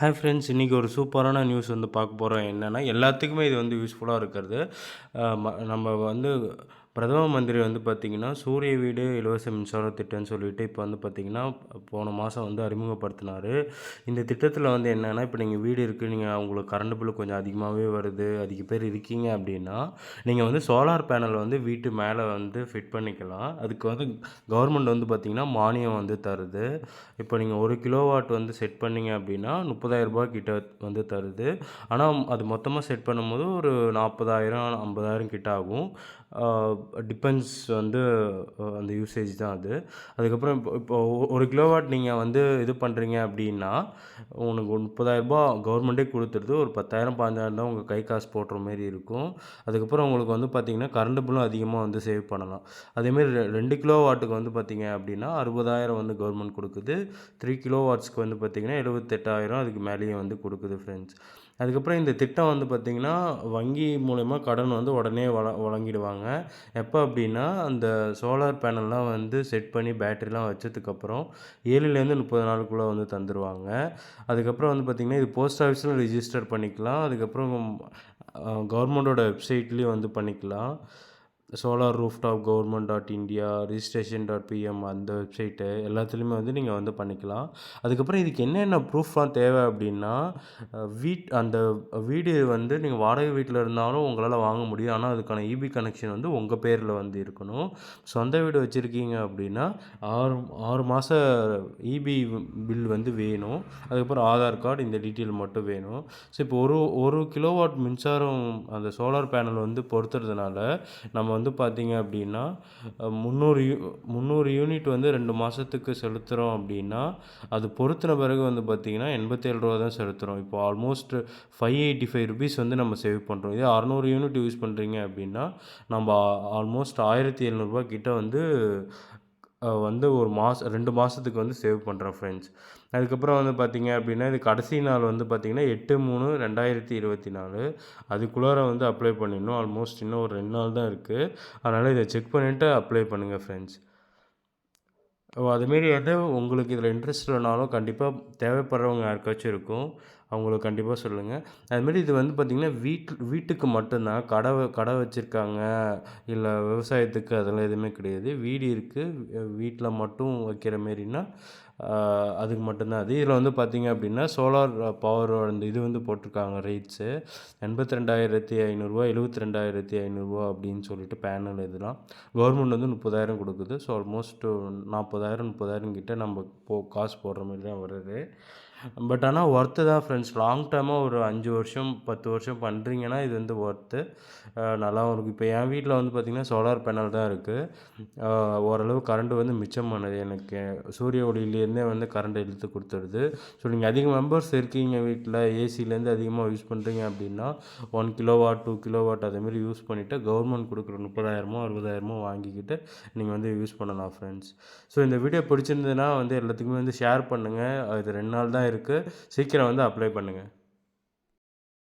Hi friends இன்றைக்கி ஒரு சூப்பரான நியூஸ் வந்து பார்க்க போகிறோம் என்னென்னா எல்லாத்துக்குமே இது வந்து யூஸ்ஃபுல்லாக இருக்கிறது. நம்ம வந்து பிரதம மந்திரி வந்து பார்த்திங்கன்னா சூரிய வீடு இலவச மின்சார திட்டம்னு சொல்லிட்டு இப்போ வந்து பார்த்திங்கன்னா போன மாதம் வந்து அறிமுகப்படுத்தினார். இந்த திட்டத்தில் வந்து என்னென்னா இப்போ நீங்கள் வீடு இருக்குது நீங்கள் உங்களுக்கு கரண்ட் பில்லு கொஞ்சம் அதிகமாகவே வருது அதிக பேர் இருக்கீங்க அப்படின்னா நீங்கள் வந்து சோலார் பேனல் வந்து வீட்டு மேலே வந்து ஃபிட் பண்ணிக்கலாம். அதுக்கு வந்து கவர்மெண்ட் வந்து பார்த்திங்கன்னா மானியம் வந்து தருது. இப்போ நீங்கள் ஒரு கிலோவாட் வந்து செட் பண்ணீங்க அப்படின்னா முப்பதாயிரம் ரூபாய் கிட்ட வந்து தருது. ஆனால் அது மொத்தமாக செட் பண்ணும்போது ஒரு நாற்பதாயிரம் ஐம்பதாயிரம் கிட்ட ஆகும். டிபெண்ட்ஸ் வந்து அந்த யூசேஜ் தான் அது. அதுக்கப்புறம் இப்போ இப்போ ஒரு கிலோவாட் நீங்கள் வந்து இது பண்ணுறீங்க அப்படின்னா உனக்கு முப்பதாயிரரூபா கவர்மெண்ட்டே கொடுத்துருது ஒரு பத்தாயிரம் பதினஞ்சாயிரம் தான் உங்கள் கை காசு போடுற மாரி இருக்கும். அதுக்கப்புறம் உங்களுக்கு வந்து பார்த்திங்கன்னா கரண்ட் பில்லும் அதிகமாக வந்து சேவ் பண்ணலாம். அதேமாரி ரெ- ரெண்டு கிலோ வாட்டுக்கு வந்து பார்த்திங்க அப்படின்னா அறுபதாயிரம் வந்து கவர்மெண்ட் கொடுக்குது. த்ரீ கிலோ வாட்ஸ்க்கு வந்து பார்த்தீங்கன்னா எழுபத்தெட்டாயிரம் அதுக்கு மேலேயே வந்து கொடுக்குது ஃப்ரெண்ட்ஸ் அதுக்கப்புறம் இந்த திட்டம் வந்து பார்த்திங்கன்னா வங்கி மூலயமா கடன் வந்து உடனே வழ வழங்கிடுவாங்க. எப்போ அப்படின்னா அந்த சோலார் பேனல்லாம் வந்து செட் பண்ணி பேட்டரிலாம் வச்சதுக்கப்புறம் ஏழுலேருந்து முப்பது நாளுக்குள்ளே வந்து தந்துடுவாங்க அதுக்கப்புறம் வந்து பார்த்திங்கன்னா இது போஸ்ட் ஆஃபீஸில் ரிஜிஸ்டர் பண்ணிக்கலாம். அதுக்கப்புறம் கவர்மெண்ட்டோட வெப்சைட்லேயும் வந்து பண்ணிக்கலாம். Solar roof top government dot India registration dot PM அந்த வெப்சைட்டு எல்லாத்துலேயுமே வந்து நீங்கள் வந்து பண்ணிக்கலாம். அதுக்கப்புறம் இதுக்கு என்னென்ன ப்ரூஃப்லாம் தேவை அப்படின்னா வீட் அந்த வீடு வந்து நீங்கள் வாடகை வீட்டில் இருந்தாலும் உங்களால் வாங்க முடியும். ஆனால் அதுக்கான இபி கனெக்ஷன் வந்து உங்கள் பேரில் வந்து இருக்கணும். சொந்த வீடு வச்சுருக்கீங்க அப்படின்னா ஆறு ஆறு மாத இபி பில் வந்து வேணும். அதுக்கப்புறம் ஆதார் கார்டு இந்த டீட்டெயில் மட்டும் வேணும். ஸோ இப்போ ஒரு ஒரு கிலோவாட் மின்சாரம் அந்த சோலார் பேனல் வந்து பொறுத்துறதுனால நம்ம வந்து பார்த்தீங்க அப்படின்னா முந்நூறு யூ முந்நூறு யூனிட் வந்து ரெண்டு மாதத்துக்கு செலுத்துகிறோம் அப்படின்னா அது பொருத்தின பிறகு வந்து பார்த்தீங்கன்னா எண்பத்தேழு ரூபா தான் செலுத்துகிறோம் இப்போ almost five eighty five rupees வந்து நம்ம சேவ் பண்ணுறோம் இதே அறநூறு யூனிட் யூஸ் பண்ணுறீங்க அப்படின்னா நம்ம ஆல்மோஸ்ட் ஆயிரத்தி எழுநூறுபா கிட்ட வந்து வந்து ஒரு மாதம் ரெண்டு மாதத்துக்கு வந்து சேவ் பண்ணுறேன் ஃப்ரெண்ட்ஸ் அதுக்கப்புறம் வந்து பார்த்தீங்க அப்படின்னா இது கடைசி நாள் வந்து பார்த்திங்கன்னா எட்டு மூணு ரெண்டாயிரத்தி இருபத்தி நாலு. அதுக்குள்ளார வந்து அப்ளை பண்ணிடணும். ஆல்மோஸ்ட் இன்னும் ஒரு ரெண்டு நாள் தான் இருக்குது அதனால் இதை செக் பண்ணிவிட்டு அப்ளை பண்ணுங்கள் ஃப்ரெண்ட்ஸ் ஓ அதுமாரி எது உங்களுக்கு இதில் இன்ட்ரெஸ்ட் இல்லைனாலும் கண்டிப்பாக தேவைப்படுறவங்க யாருக்காச்சும் இருக்கும். அவங்களுக்கு கண்டிப்பாக சொல்லுங்கள் அதுமாரி இது வந்து பார்த்திங்கன்னா வீட்டு வீட்டுக்கு மட்டும்தான் கடை கடை வச்சுருக்காங்க இல்லை விவசாயத்துக்கு அதெல்லாம் எதுவுமே கிடையாது. வீடு இருக்குது வீட்டில் மட்டும் வைக்கிற மாரின்னா அதுக்கு மட்டும்தான் அது இதில் வந்து பார்த்திங்க அப்படின்னா சோலார் பவர் அந்த இது வந்து போட்டிருக்காங்க ரேட்ஸு எண்பத்தி ரெண்டாயிரத்தி ஐநூறுரூவா எழுபத்தி ரெண்டாயிரத்தி ஐநூறுரூவா அப்படின்னு சொல்லிட்டு பேனல் இதெல்லாம். கவர்மெண்ட் வந்து முப்பதாயிரம் கொடுக்குது. ஸோ ஆல்மோஸ்ட் நாற்பதாயிரம் முப்பதாயிரம் கிட்டே நம்ம போ காசு போடுற மாதிரி தான் வருது பட் ஆனால் ஒர்த்து தான் ஃப்ரெண்ட்ஸ் லாங் டேர்மாக ஒரு அஞ்சு வருஷம் பத்து வருஷம் பண்ணுறீங்கன்னா இது வந்து ஒர்த்து நல்லாவும் இருக்கும். இப்போ என் வீட்டில் வந்து பார்த்திங்கன்னா சோலார் பேனல் தான் இருக்குது ஓரளவு கரண்ட்டு வந்து மிச்சம் பண்ணுது. எனக்கு சூரிய ஒளியிலேருந்தே வந்து கரண்ட் இழுத்து கொடுத்துருது. ஸோ நீங்கள் அதிக மெம்பர்ஸ் இருக்கீங்க வீட்டில் ஏசிலேருந்து அதிகமாக யூஸ் பண்ணுறீங்க அப்படின்னா one kilowatt two kilowatt அதேமாரி யூஸ் பண்ணிவிட்டு கவர்மெண்ட் கொடுக்குற முப்பதாயிரமோ அறுபதாயிரமோ வாங்கிக்கிட்டு நீங்கள் வந்து யூஸ் பண்ணலாம் ஃப்ரெண்ட்ஸ் ஸோ இந்த வீடியோ பிடிச்சிருந்ததுன்னா வந்து எல்லாத்துக்குமே வந்து ஷேர் பண்ணுங்கள் இது ரெண்டு நாள் தான் இருக்குது சீக்கிரம் வந்து அப்ளை பண்ணுங்கள்